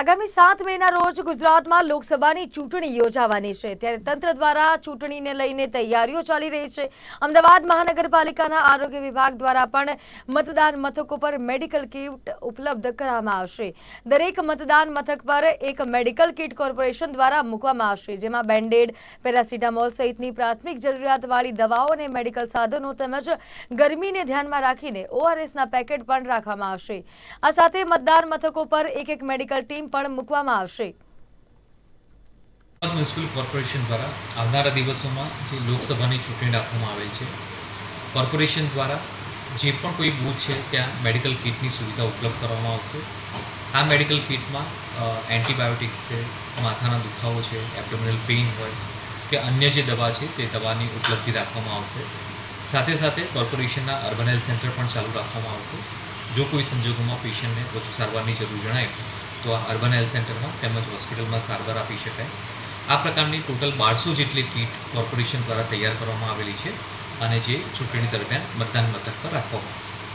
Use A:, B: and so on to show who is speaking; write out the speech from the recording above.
A: આગામી સાત મેના રોજ ગુજરાતમાં લોકસભાની ચૂંટણી યોજાવાની છે. ત્યારે તંત્ર દ્વારા ચૂંટણીને લઈને તૈયારીઓ ચાલી રહી છે. અમદાવાદ મહાનગરપાલિકાના આરોગ્ય વિભાગ દ્વારા પણ મતદાન મથકો પર મેડિકલ કિટ ઉપલબ્ધ કરાવવામાં આવશે. દરેક મતદાન મથક પર એક મેડિકલ કિટ કોર્પોરેશન દ્વારા મૂકવામાં આવશે, જેમાં બેન્ડેડ, પેરાસિટામોલ સહિતની પ્રાથમિક જરૂરિયાતવાળી દવાઓ અને મેડિકલ સાધનો તેમજ ગરમીને ધ્યાનમાં રાખીને ઓઆરએસના પેકેટ પણ રાખવામાં આવશે. આ સાથે મતદાન મથકો પર એક એક મેડિકલ ટીમ પણ મૂકવામાં આવશે.
B: મ્યુનિસિપલ કોર્પોરેશન દ્વારા આવનારા દિવસોમાં જે લોકસભાની ચૂંટણી રાખવામાં આવેલ છે, કોર્પોરેશન દ્વારા જે પણ કોઈ બૂથ છે, ત્યાં મેડિકલ કિટની સુવિધા ઉપલબ્ધ કરવામાં આવશે. આ મેડિકલ કિટમાં એન્ટીબાયોટિક્સ છે, માથાના દુખાવો છે, એબ્ડોમિનલ પેઇન હોય કે અન્ય જે દવા છે, તે દવાની ઉપલબ્ધિ રાખવામાં આવશે. સાથે સાથે કોર્પોરેશનના અર્બન હેલ્થ સેન્ટર પણ ચાલુ રાખવામાં આવશે. જો કોઈ સંજોગોમાં પેશન્ટને વધુ સારવારની જરૂર જણાય તો આ અર્બન હેલ્થ સેન્ટરમાં તેમજ હોસ્પિટલમાં સારવાર આપી શકાય. આ પ્રકારની ટોટલ બારસો જેટલી કીટ કોર્પોરેશન દ્વારા તૈયાર કરવામાં આવેલી છે અને જે ચૂંટણી દરમિયાન મતદાન મથક પર રાખવામાં આવશે.